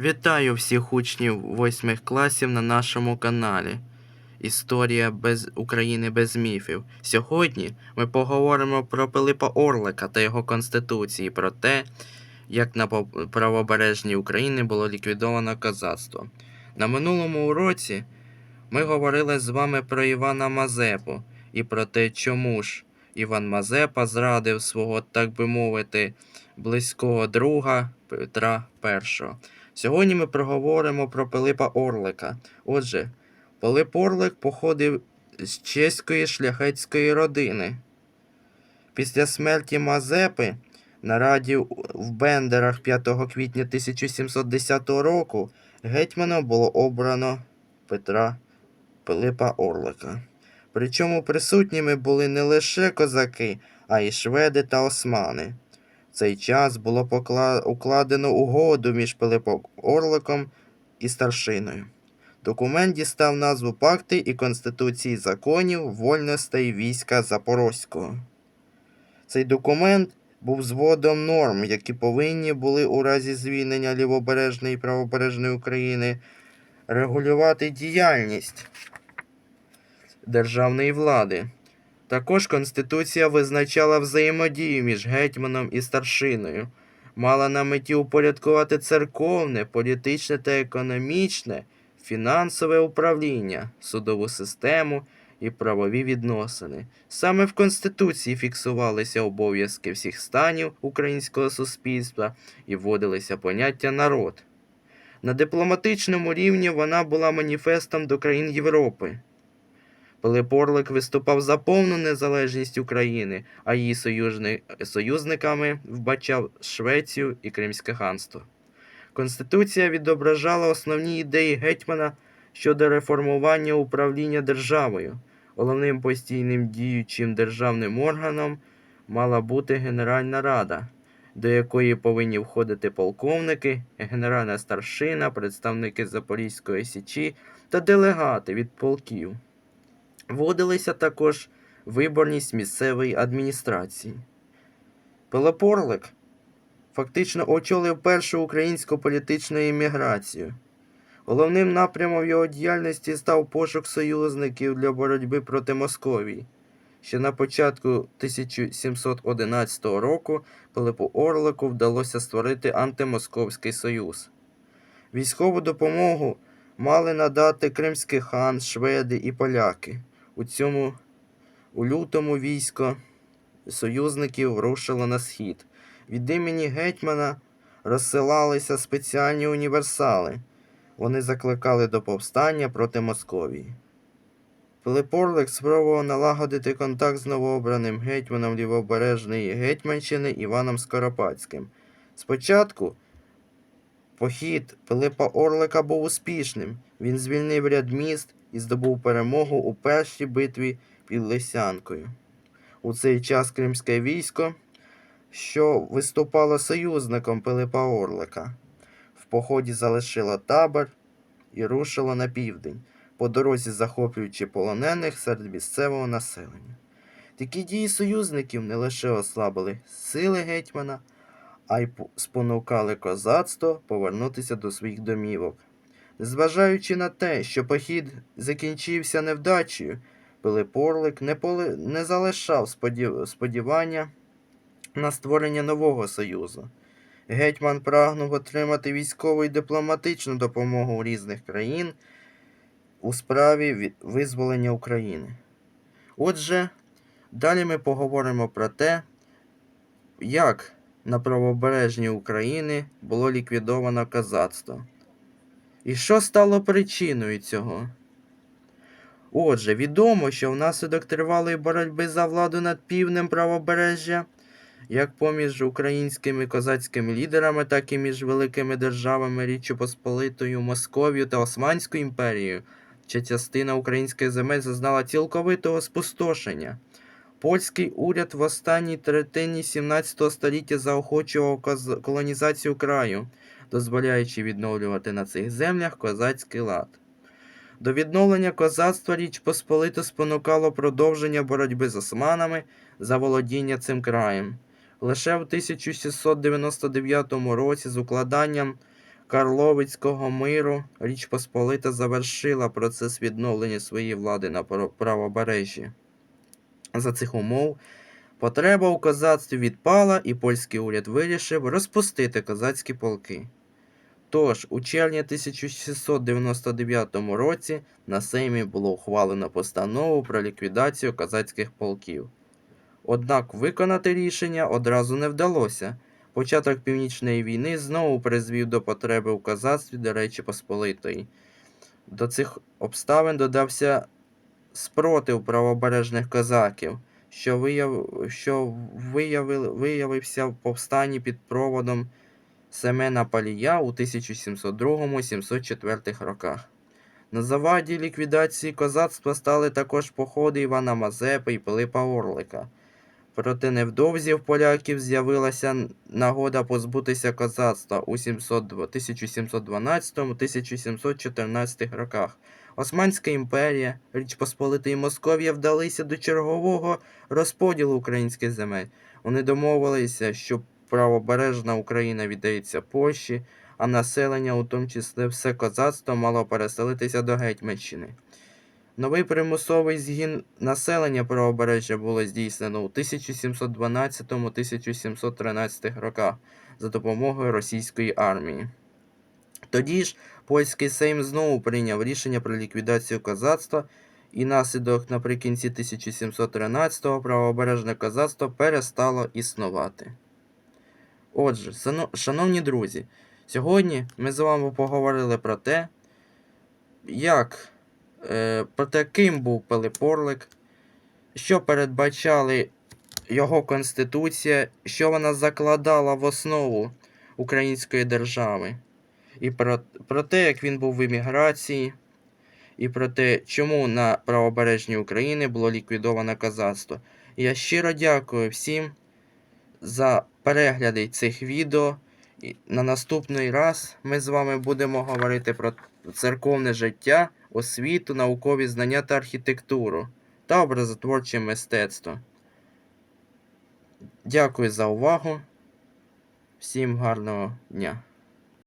Вітаю всіх учнів восьмих класів на нашому каналі. Історія без України без міфів. Сьогодні ми поговоримо про Пилипа Орлика та його конституції, про те, як на правобережній Україні було ліквідовано козацтво. На минулому уроці ми говорили з вами про Івана Мазепу і про те, чому ж Іван Мазепа зрадив свого, так би мовити, близького друга Петра І. Сьогодні ми проговоримо про Пилипа Орлика. Отже, Пилип Орлик походив з чеської шляхетської родини. Після смерті Мазепи на раді в Бендерах 5 квітня 1710 року гетьманом було обрано Петра Пилипа Орлика. Причому присутніми були не лише козаки, а й шведи та османи. В цей час було покла... укладено угоду між Пилипом Орликом і старшиною. Документ дістав назву Пакти і Конституції законів вольностей війська Запорозького. Цей документ був зводом норм, які повинні були у разі звільнення лівобережної і правобережної України регулювати діяльність державної влади. Також Конституція визначала взаємодію між гетьманом і старшиною, мала на меті упорядкувати церковне, політичне та економічне, фінансове управління, судову систему і правові відносини. Саме в Конституції фіксувалися обов'язки всіх станів українського суспільства і вводилися поняття народ. На дипломатичному рівні вона була маніфестом до країн Європи. Пилип Орлик виступав за повну незалежність України, а її союзни... союзниками вбачав Швецію і Кримське ханство. Конституція відображала основні ідеї гетьмана щодо реформування управління державою. Головним постійним діючим державним органом мала бути Генеральна Рада, до якої повинні входити полковники, генеральна старшина, представники Запорізької січі та делегати від полків. Вводилися також виборність місцевої адміністрації. Пилип Орлик фактично очолив першу українську політичну імміграцію. Головним напрямом його діяльності став пошук союзників для боротьби проти Московії. Ще на початку 1711 року Пилипу Орлику вдалося створити антимосковський союз. Військову допомогу мали надати кримський хан, шведи і поляки. У цьому у лютому військо союзників рушило на схід. Від імені гетьмана розсилалися спеціальні універсали. Вони закликали до повстання проти Московії. Пилип Орлик спробував налагодити контакт з новообраним гетьманом Лівобережної Гетьманщини Іваном Скоропадським. Спочатку похід Пилипа Орлика був успішним. Він звільнив ряд міст і здобув перемогу у першій битві під Лисянкою. У цей час кримське військо, що виступало союзником Пилипа Орлика, в поході залишило табор і рушило на південь, по дорозі захоплюючи полонених серед місцевого населення. Такі дії союзників не лише ослабили сили гетьмана, а й спонукали козацтво повернутися до своїх домівок. Незважаючи на те, що похід закінчився невдачею, Пилип Орлик не, поли... не залишав сподів... сподівання на створення нового союзу. Гетьман прагнув отримати військову і дипломатичну допомогу різних країн у справі визволення України. Отже, далі ми поговоримо про те, як на правобережній України було ліквідовано козацтво. І що стало причиною цього? Отже, відомо, що внаслідок тривалої боротьби за владу над півднем правобережжя, як поміж українськими козацькими лідерами, так і між великими державами Річчю Посполитою, Московією та Османською імперією, ця частина українських земель зазнала цілковитого спустошення. Польський уряд в останній третині 17 століття заохочував колонізацію краю, дозволяючи відновлювати на цих землях козацький лад. До відновлення козацтва Річ Посполиту спонукало продовження боротьби з османами за володіння цим краєм. Лише в 1699 році з укладанням Карловицького миру Річ Посполита завершила процес відновлення своєї влади на правобережжі. За цих умов потреба у козацтві відпала, і польський уряд вирішив розпустити козацькі полки. Тож, у червні 1699 році на Сеймі було ухвалено постанову про ліквідацію козацьких полків. Однак виконати рішення одразу не вдалося. Початок Північної війни знову призвів до потреби у козацтві до Речі Посполитої. До цих обставин додався спротив правобережних козаків, що, вияв... що виявили... виявився в повстанні під проводом Семена Палія у 1702-704 роках. На заваді ліквідації козацтва стали також походи Івана Мазепи і Пилипа Орлика. Проте невдовзі в поляків з'явилася нагода позбутися козацтва у 1712-1714 роках. Османська імперія, Річ Посполита Московія вдалися до чергового розподілу українських земель. Вони домовилися, що правобережна Україна віддається Польщі, а населення, у тому числі все козацтво, мало переселитися до Гетьманщини. Новий примусовий згін населення правобережжя було здійснено у 1712-1713 роках за допомогою російської армії. Тоді ж польський Сейм знову прийняв рішення про ліквідацію козацтва, і наслідок наприкінці 1713-го правобережне козацтво перестало існувати. Отже, шановні друзі, сьогодні ми з вами поговорили про те, як е, про те, ким був Пилип Орлик, що передбачали його конституція, що вона закладала в основу української держави, і про, про те, як він був в еміграції, і про те, чому на правобережній Україні було ліквідовано козацтво. Я щиро дякую всім за перегляди цих відео. І на наступний раз ми з вами будемо говорити про церковне життя, освіту, наукові знання та архітектуру та образотворче мистецтво. Дякую за увагу. Всім гарного дня.